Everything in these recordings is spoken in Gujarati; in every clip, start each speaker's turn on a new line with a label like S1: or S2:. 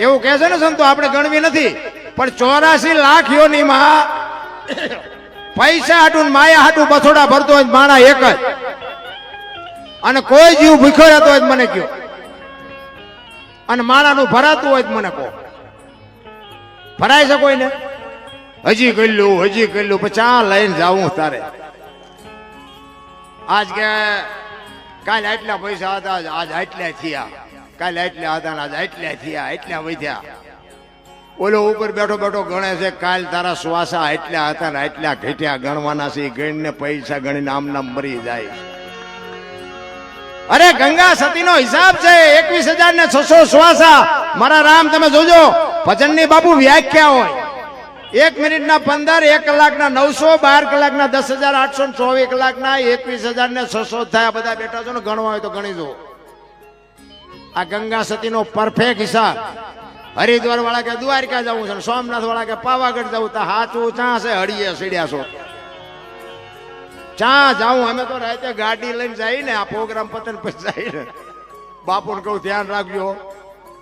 S1: એવું કહે છે ને સંતો, આપણે ગણવી નથી. પણ ચોરાસી લાખ યોનીમાં પૈસા હાટું માયા હાટું બસોડા ભરતો હોય માણા એક જ. અને કોઈ જીવ ભૂખ્યો રહેતો હોય મને કયો. અને માણાનું ભરાતું હોય મને કહો. ભરાય છે કોઈને? હજી કર્યું હજી કર્યું પછી આ લઈને જાવું તારે. આજ કે કાલ આટલા પૈસા હતા, આજ આટલા થયા. કાલ એટલા હતા ને આજે એટલા થયા, એટલા વધ્યા. ઓલો ઉપર બેઠો બેઠો ગણે છે, કાલ તારા શ્વાસા એટલા હતા ને એટલા ઘટ્યા, ગણવાના છે ગણીને પૈસા ગણીને આમ નામ મરી જાય અરે ગંગા સતીનો હિસાબ છે, એકવીસ હજાર ને છસો શ્વાસા. મારા રામ, તમે જોજો, ભજનની બાપુ વ્યાખ્યા હોય. એક મિનિટના પંદર, એક કલાકના નવસો, બાર કલાકના દસ હજાર આઠસો ને ચોવીસ કલાકના એકવીસ હજાર ને છસો થયા. બધા બેઠા છો ને, ગણવા હોય તો ગણી દો આ ગંગા સતીનો પરફેક્ટ હિસાબ. હરિદ્વાર વાળા કે દ્વારકા જવું છે સોમનાથ વાળા કે પાવાગઢ જવું, તો હાચું ચા છે, હળીએ સીડ્યા છો. ચા જાઉં, અમે તો રાતે ગાડી લઈને જઈ ને આ પ્રોગ્રામ પતન પછી જઈ ને બાપુને કહું, ધ્યાન રાખજો.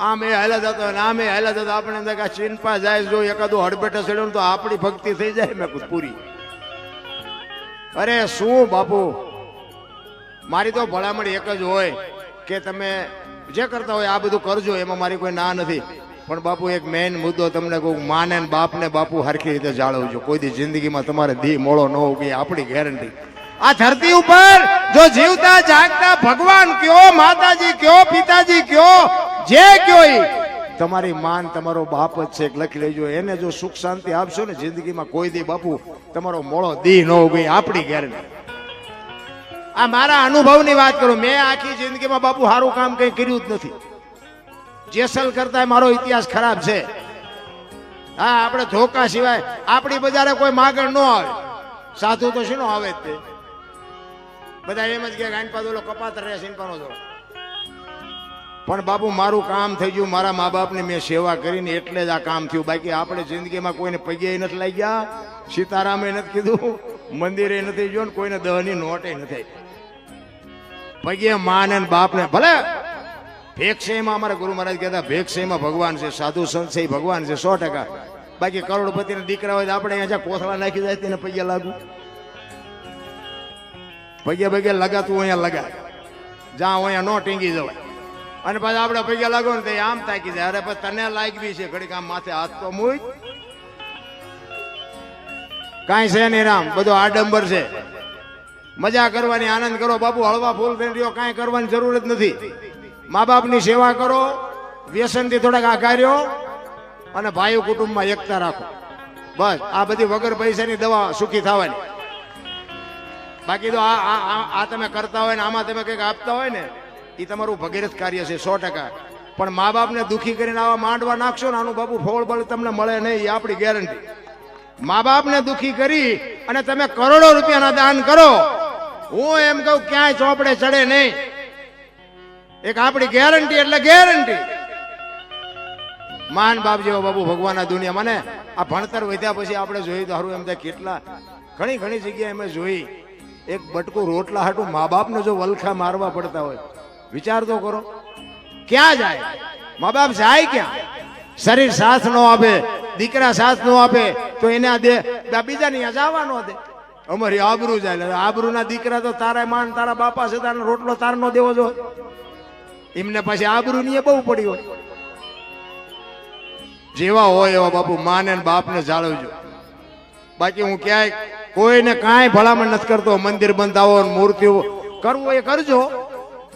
S1: આમ એ હેલા જતો હોય ને આમ એ હેલા જતો આપણે અંદર કે ચીનપા જાય જો એકાદું હડબેટે ચડ્યો તો આપણી ભક્તિ થઈ જાય મેં પૂરી. અરે શું બાપુ? મારી તો ભલામણ એક જ હોય કે તમે જે કરતા હોય આ બધું કરજો, એમાં મારી કોઈ ના નથી. પણ બાપુ, એક મેઇન મુદ્દો તમને કહું, માને બાપને બાપુ હરખી રીતે જાળવજો. કોઈ દી જિંદગીમાં તમારે ધી મોળો ન ઉગી આપણી ગેરંટી આ ધરતી ઉપર જો જીવતા જાગતા ભગવાન કયો, માતાજી કયો, પિતાજી કયો, જે કયો તમારી માન તમારો બાપ જ છે લખી લેજો. એને જો સુખ શાંતિ આપશો ને જિંદગીમાં કોઈ દી બાપુ તમારો મોળો દી ન ઉગી આપણી ગેરંટી આ મારા અનુભવની વાત કરું. મેં આખી જિંદગીમાં બાપુ સારું કામ કંઈ કર્યું જ નથી. જેસલ કરતા મારો ઇતિહાસ ખરાબ છે. હા, આપણે ધોકા સિવાય આપણી બજારે કોઈ માગણ ન આવે. સાધુ તો શું આવે જ તે? બધા એમ જ કે ગાંઠ પાદોલો કપાત રહે સિંપાનો જો પણ બાપુ, મારું કામ થઈ ગયું. મારા મા બાપની મેં સેવા કરીને એટલે જ આ કામ થયું. બાકી આપણે જિંદગીમાં કોઈને પગે નથી લાગ્યા. સીતારામે નથી કીધું. મંદિરે નથી જો ને કોઈને દહની નોટે નથી પગે માને બાપને, ભલે ભેક્ષેમાં અમારા ગુરુ મહારાજ કહેતા ભેક્ષેમાં ભગવાન છે, સાધુ સંત છે ભગવાન છે, સો ટકા. બાકી કરોડપતિના દીકરા હોય તો આપણે અહીંયા કોથળા નાખી જાય તેને પગે લાગુ. પગે પગે લગાતું અહીંયા લગા જ્યાં અહીંયા નો ટીંગી જવાય. અને પાછા આપણે પગે લાગો ને તે આમ તાકી જાય. અરે પછી તને લાગવી છે, ઘડીક આમ માથે હાથ તો મૂજ કાંઈ છે નહીં રામ, બધો આડંબર છે. મજા કરવાની, આનંદ કરો. બાપુ, હળવા ફૂલ રહ્યો, કાંઈ કરવાની જરૂર જ નથી. મા બાપની સેવા કરો, વ્યસનથી થોડાક આઘાર્યો અને ભાઈ કુટુંબમાં એકતા રાખો. બસ, આ બધી વગર પૈસાની દવા સુખી થવાની. બાકી તો આ આ તમે કરતા હોય ને, આમાં તમે કંઈક આપતા હોય ને એ તમારું ભગીરથ કાર્ય છે, સો ટકા. પણ મા બાપને દુખી કરીને આવા માંડવા નાખશો ને, આનું બાપુ ફોળ બળ તમને મળે નહીં એ આપણી ગેરંટી મા બાપને દુઃખી કરી અને તમે કરોડો રૂપિયાના દાન કરો. હું એમ કહું, ક્યાંય ચોપડે ચડે નહીં. એક આપણી ગેરંટી એટલે ગેરંટી માન બાપ જેવો બાબુ ભગવાન આ દુનિયા. મને આ ભણતર વધ્યા પછી આપણે જોયું તો સારું એમ થાય કેટલા, ઘણી ઘણી જગ્યાએ અમે જોઈ. એક બટકું રોટલા હાટું મા બાપને જો વલખા મારવા પડતા હોય. વિચાર તો કરો. ક્યાં જાય? મા બાપ જાય ક્યાં? શરીર સાથ નો આપે, દીકરા સાથ નો આપે, તો એને દે બીજાને જવા ન દે. અમારી આબરૂ જાય એટલે આબરૂના દીકરા તો તારા માન, તારા બાપા છે, તારા રોટલો તાર નો દેવો જો. એમને પછી આબરૂ ની બહુ પડી હોય. જેવા હોય એવા બાપુ, માને ને બાપને જાળવજો. બાકી હું ક્યાંય કોઈને કાંઈ ભલામણ નથી કરતો. મંદિર બંધાવો ને મૂર્તિઓ કરવું એ કરજો.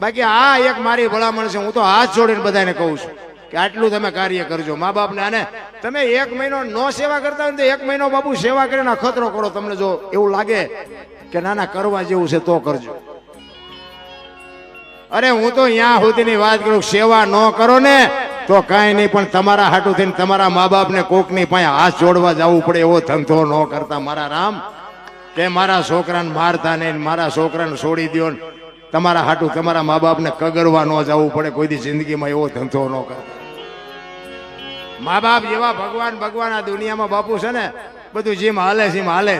S1: બાકી આ એક મારી ભલામણ છે. હું તો હાથ જોડીને બધાને કહું છું કે આટલું તમે કાર્ય કરજો. મા બાપને અને તમે એક મહિનો નો સેવા કરતા હોય તો એક મહિનો બાપુ સેવા કરીને અખતરો કરો. તમને જો એવું લાગે કે ના ના કરવા જેવું છે તો કરજો. અરે હું તો અહીંયા સુધીની વાત કરું, સેવા ન કરો ને તો કાંઈ નહીં, પણ તમારા હાટું થઈને તમારા મા બાપને કોકની પાસે હાથ જોડવા જવું પડે એવો ધંધો ન કરતા. મારા રામ, કે મારા છોકરાને મારતા નહીં મારા છોકરાને છોડી ને. તમારા હાટું તમારા મા બાપને કગરવા ન જવું પડે, કોઈ દી જિંદગીમાં એવો ધંધો ન કરતા. મા બાપ જેવા ભગવાન ભગવાન આ દુનિયામાં બાપુ છે ને, બધું જેમ હાલે છે હાલે.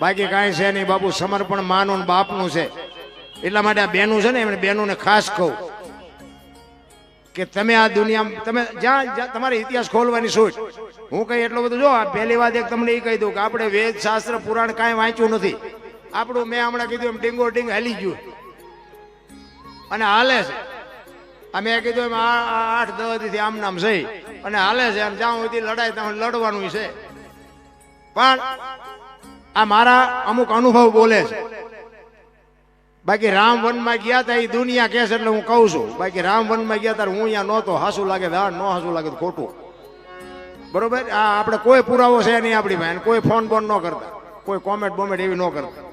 S1: બાકી કાંઈ છે નહીં, બાપુ સમર્પણ માનું ને બાપનું છે. એટલા માટે આ બેનું છે ને એમણે બેનુંને ખાસ કહું કે તમે આ દુનિયામાં, તમે જ્યાં તમારે ઇતિહાસ ખોલવાની સોચ, હું કઈ એટલું બધું જો પહેલી વાત એક તમને એ કહી દઉં કે આપણે વેદ શાસ્ત્ર પુરાણ કાંઈ વાંચ્યું નથી. આપણું મેં હમણાં કીધું એમ ડીંગો ડીંગ હાલી ગયું. અને હાલે છે. આ મેં કીધું આઠ દસથી આમ નામ છે. અને હાલે છે, અને જ્યાં સુધી લડાય ત્યાં લડવાનું છે. પણ આ મારા અમુક અનુભવ બોલે છે. બાકી રામ વનમાં ગયા તા એ દુનિયા કહે છે એટલે હું કહું છું. બાકી રામ વનમાં ગયા ત્યારે હું અહીંયા નહોતો, હાસું લાગે હા ન હાસું લાગે ખોટું. બરોબર? આ આપણે કોઈ પુરાવો છે નહીં આપણી પાસે, કોઈ ફોન બોન ન કરતા. કોઈ કોમેન્ટ બોમેન્ટ એવી ન કરતા.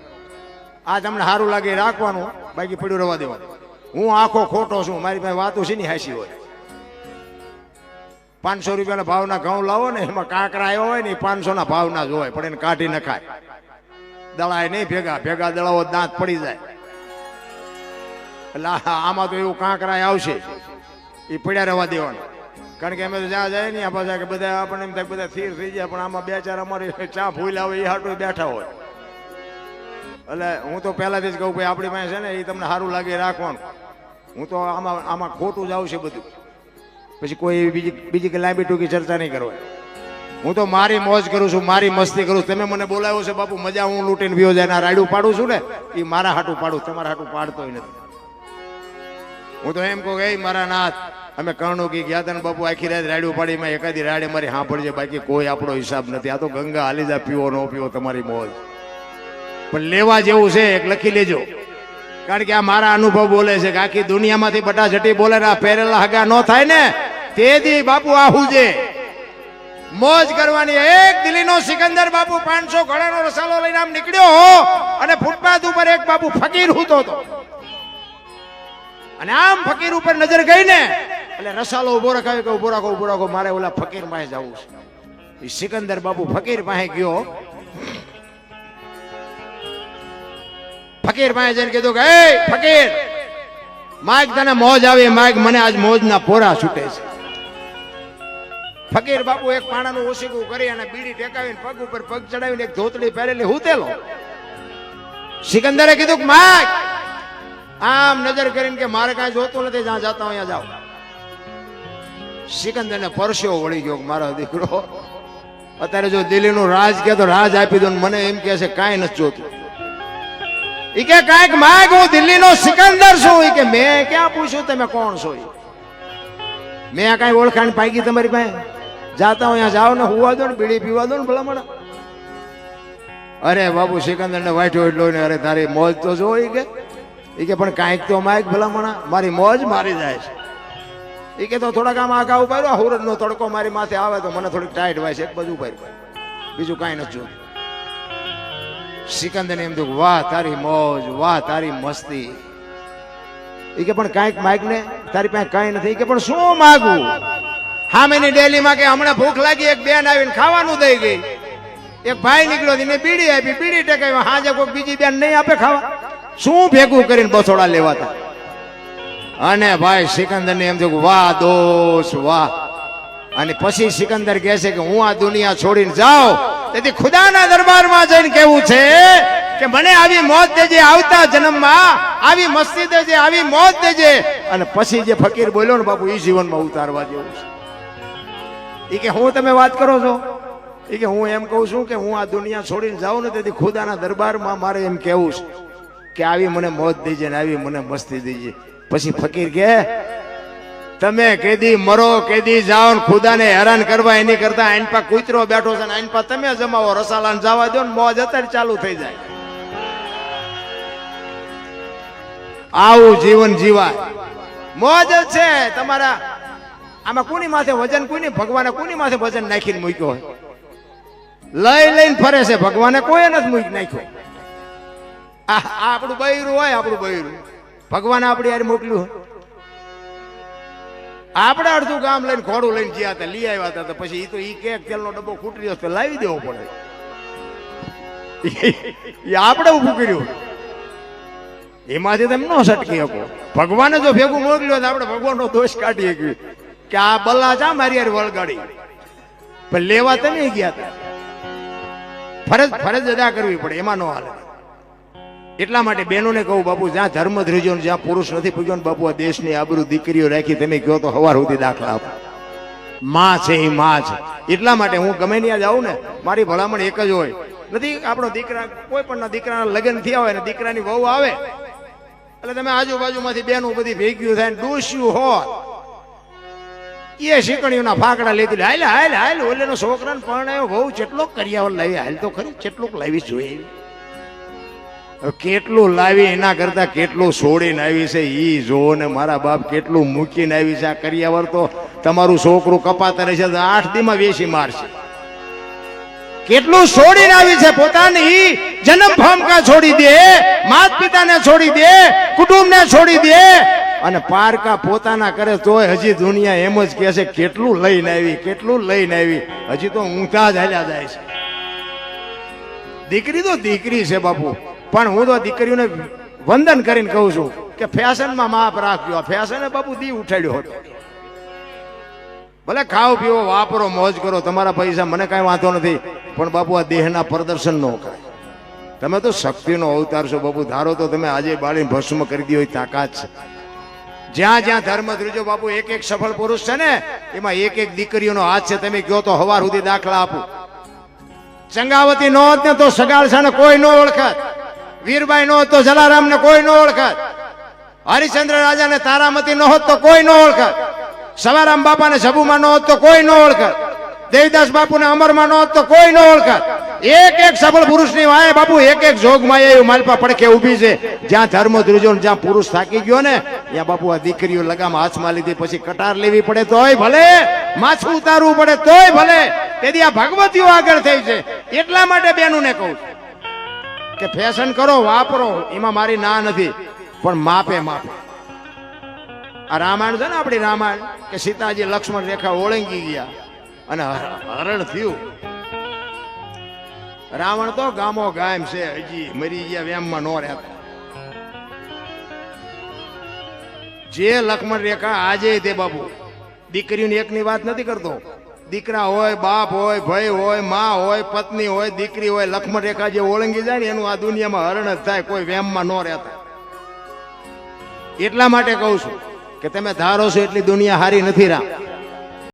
S1: આ તમને સારું લાગે રાખવાનું, બાકી પડ્યું રવા દેવાનું. હું આખો ખોટો છું. મારી પાસે વાતો છે ને હાસી હોય? પાંચસો રૂપિયાના ભાવના ઘઉં લાવો ને, એમાં કાંકરા આવ્યો હોય ને પાંચસો ના ભાવના જ હોય, પણ એને કાઢી નખાય દળાય નહીં ભેગા. ભેગા દળાવો દાંત પડી જાય. એટલે આમાં તો એવું કાંકરાય આવશે. એ પડ્યા રહેવા દેવાના. કારણ કે અમે તો જ્યાં જાય ને પાછા કે બધા આપણને એમ થાય બધા સ્થિર થઈ જાય, પણ આમાં બે ચાર અમારી ચા ફૂલ આવે એ હાટું બેઠા હોય. એટલે હું તો પહેલાથી જ કહું ભાઈ આપણી પાસે છે ને, એ તમને સારું લાગે રાખવાનું. હું તો આમાં આમાં ખોટું જ આવશે બધું. પછી કોઈ બીજી બીજી કે લાંબી ટૂંકી ચર્ચા નહીં કરવા હું તો મારી મોજ કરું છું, મારી મસ્તી કરું તમે મને બોલાવ્યો છે, બાપુ, મજા હું લૂંટીને વિયો જાય રાયડું પાડું છું ને એ મારા હાટું પાડું, તમારા હાટું પાડતો નથી. હું તો એમ કહું કે મારા નાથ, અમે કર્ણુ કી ગયા હતા બાપુ, આખી રાત રાડ્યું પાડી માં એકાદી રાડે મારી સાંભળજે, બાકી કોઈ આપણો હિસાબ નથી. આ તો ગંગા હાલી જા પીવો, ન પીવો, તમારી મોજ. પણ લેવા જેવું છે, એક લખી લેજો. કારણ કે આ મારા અનુભવ બોલે છે કે આખી દુનિયામાંથી બટાઝટી બોલે આ પહેરેલા હગા ન થાય ને તે દી બાપુ આહુ જે મોજ કરવાની એક દિલ્હીનો સિકંદર બાપુ પાંચસો ઘોડાનો રસાલો લઈને આમ નીકળ્યો હો, અને ફૂટપાથ ઉપર એક બાપુ ફકીર હૂતો હતો. અને આમ ફકીર ઉપર નજર ગઈ ને એટલે રસાલો ઊભો રખાવ્યો કે ઊભો રાખો ઊભો રાખો, મારે ઓલા ફકીર પાસે જવું છે. સિકંદર બાપુ ફકીર પાસે ગયો ફકીર પાસે જઈને કીધું કે એ ફકીર માગ તને મોજ આવે માગ મને આજ મોજના પોરા છૂટે છે. ફકીર બાપુ એક પાણાનું ઓશીકું કરી અને બીડી ટેકાવીને પગ ઉપર પગ ચડાવીને એક ધોતડી પહેરેલી હુતેલો. સિકંદરે કીધું કે માગ આમ નજર કરીને કે મારે કાંઈ જોતું નથી, જ્યાં જતા અહીંયા જાઓ. સિકંદરને પરસ્યો વળી ગયો મારો દીકરો, અત્યારે જો દિલ્હીનું રાજ કે તો રાજ આપી દો ને મને એમ કે છે, કાંઈ નથી જોતું. ઈ કે કાંઈક માગ, હું દિલ્હીનો સિકંદર છું. કે મેં ક્યાં પૂછ્યું તમે કોણ છો મેં કાંઈ ઓળખાણ પાકી તમારી પાસે? જાતા હું અહીંયા જાઓ ને, હુવા દો ને, બીડી પીવા દો ને ભલા અરે બાબુ સિકંદર ને વાંચ્યો એટલો ને, અરે તારી મોજ તો જો ઈ કે. ઈ કે પણ કાંઈક તો માઈક ભલામણા. મારી મોજ મારી જાય છે. ઈ કે તો થોડાક આમ આગા ઉપાડ્યો હુરજ નો તડકો મારી માથે આવે તો મને થોડીક ટાઈટ વાય છે, એક બાજુ ઉપાડ્યું બીજું કાંઈ નથી જોતું. સિકંદર ને એમ થયું વાહ, તારી મોજ, વાહ, તારી મસ્તી. એ કે પણ કાંઈક માગ ને તારી પાસે કાંઈ નથી. કે પણ શું માગું? હામેની ડેલીમાં કે હમણાં ભૂખ લાગી, એક બેન આવીને ખાવાનું દઈ ગઈ. એક ભાઈ નીકળ્યો એને બીડી આપી, બીડી ટેકાવી. હાજે કોઈ બીજી બેન નહીં આપે ખાવા. શું ભેગું કરીને બસોડા લેવાતા? અને ભાઈ સિકંદર ને એમ થયું વાહ, દોષ, વાહ. અને પછી સિકંદર કહે છે કે હું આ દુનિયા છોડીને જાઉં. તેથી ખુદાના દરબારમાં જઈને કેવું છે કે મને આવી મોત દેજે, આવતા જન્મમાં આવી મસ્તી દેજે, આવી મોત દેજે. અને પછી જે ફકીર બોલ્યો ને, બાપુ એ જીવનમાં ઉતારવા જેવું છે. એ કે, હું તમે વાત કરો છો? એ કે, હું એમ કહું છું કે હું આ દુનિયા છોડીને જાઉં ને, તેથી ખુદાના દરબારમાં મારે એમ કેવું છે કે આવી મને મોત દેજે ને આવી મને મસ્તી દેજે. પછી ફકીર કે તમે કેદી મરો, કેદી જાઓ ને ખુદાને હેરાન કરવા, એની કરતા આઈન પા કૂતરો બેઠો છે ને આઈન તમે જમાવો, રસાલાને જવા દો ને મોજ અત્યારે ચાલુ થઈ જાય. આવું જીવન જીવાય. મોજ છે. તમારા આમાં કોની માથે વજન, કોની ભગવાને કોની માથે વજન નાખીને મૂક્યો હોય? લઈ લઈને ફરે છે, ભગવાને કોઈ નથી મૂકી નાખ્યો. આપણું બૈરું હોય, આપણું બૈરું. ભગવાને આપણી યાર મોકલ્યું હોય. આપણે અડધું ગામ લઈને ઘોડું લઈને ગયા હતા, લઈ આવ્યા હતા પછી એ તો એ કેક તેલનો ડબ્બો ખૂટી રહ્યો તો લાવી દેવો પડે. એ આપણે ઊભું કર્યું. એમાંથી તમે ન સટકી શકો. ભગવાને જો ભેગું મોકલ્યો તો આપણે ભગવાનનો દોષ કાઢી શકીએ કે આ બલ્લા ચા મારી યાર વળગાડી. પણ લેવા તમે ગયા હતા. ફરજ ફરજ અદા કરવી પડે, એમાં ન હાલે. એટલા માટે બહેનોને કહું બાપુ જ્યાં ધર્મ ધ્રુજો જ્યાં પુરુષ નથી પૂજ્યો ને બાપુ આ દેશની આબરૂ દીકરીઓ રાખી તમે કહો તો હવાર સુધી દાખલા આપો. માં છે એ માં છે. એટલા માટે હું ગમે ત્યાં જાઉં ને મારી ભલામણ એક જ હોય. નથી આપણો દીકરા કોઈ પણ દીકરાના લગ્ન થયા હોય ને દીકરાની વહુ આવે એટલે તમે આજુબાજુમાંથી બેનું બધી ભેગ્યું થાય ડૂસ્યું હોત. એ શીકણીઓના ફાકડા લેતી લે, હાલ હાલ હાલ ઓલેનો છોકરાને પરણાયો બહુ કેટલો કર્યાવર લાવી હાલ તો ખરી કેટલુંક લાવી જોઈએ. કેટલું લાવી એના કરતા કેટલું છોડીને આવી છે એ જો ને મારા બાપ કેટલું મૂકીને આવી છે આ કરિયાવર તો તમારું છોકરું કપાતા રહેશે, તો આઠ દીમાં વેસી મારશે. કેટલું છોડીને આવી છે પોતાની જન્મ ભૂમિકા છોડી દે, માત પિતાને છોડી દે, કુટુંબને છોડી દે, અને પારકા પોતાના કરે તોય હજી દુનિયા એમ જ કહે છે, કેટલું લઈને આવી, કેટલું લઈને આવી, હજી તો ઊંધા જ હાલ્યા જાય છે. દીકરી તો દીકરી છે બાપુ. પણ હું તો દીકરીઓને વંદન કરીને કહું છું કે ફેશનમાં માપ રાખજો. ફેશને બાપુ દી ઉઠાડ્યો હતો. ભલે ખાઓ પીવો વાપરો, મોજ કરો, તમારા પૈસા મને કાંઈ વાંધો નથી, પણ બાપુ આ દેહના પ્રદર્શન ન કરે. તમે તો શક્તિનો અવતાર છો બાપુ. ધારો તો તમે આજે બાળીને ભસ્મ કરી દીધો હોય, તાકાત છે. જ્યાં જ્યાં ધર્મ ધ્રુજો બાપુ, એક એક સફળ પુરુષ છે ને, એમાં એક એક દીકરીઓનો હાથ છે, તમે કહો તો હવાર સુધી દાખલા આપો. ચંગાવતી નો તો સગાળ ને કોઈ ન ઓળખત વીરબાઈ નો તો જલારામ ને કોઈ ન ઓળખત. હરિચંદ્ર રાજા ને તારામતી નો હોત તો કોઈ ન ઓળખત. સવારામ બાપા ને સબુમાં નો હોત તો કોઈ ન ઓળખત. દેવદાસ બાપુ ને અમરમાં નો હોત તો કોઈ ન ઓળખત. એક એક સફળ પુરુષની વાય બાપુ, એક એક જોગમાં એવું માલપા પડખે ઊભી છે. જ્યાં ધર્મ ધ્રુજો જ્યાં પુરુષ થાકી ગયો ને, ત્યાં બાપુ આ દીકરીઓ લગામ હાથમાં લીધી, પછી કટાર લેવી પડે તોય ભલે, માછું ઉતારવું પડે તોય ભલે. તેથી આ ભગવતીઓ આગળ થઈ છે. એટલા માટે બેનું ને કહું છું. કે ફેશન કરો, વાપરો, એમાં મારી ના નથી, પણ માપે માપે. આ રામાયણ છે ને આપણી રામાયણ, કે સીતાજી લક્ષ્મણ રેખા ઓળંગી ગયા અને હર- હરણ થયું. રાવણ તો ગામો ગામ છે, હજી મરી ગયા, વેમમાં નો રહેતા. જે લક્ષ્મણ રેખા આજે તે બાબુ દીકરીઓની એકની વાત નથી કરતો. દીકરા હોય, બાપ હોય, ભાઈ હોય, મા હોય, પત્ની હોય, દીકરી હોય, લક્ષ્મણ રેખા જે ઓળંગી જાય ને, એનું આ દુનિયામાં હરણ જ થાય, કોઈ વેમમાં ન રહેતા. એટલા માટે કહું છું કે તમે ધારો છો એટલી દુનિયા હારી નથી રા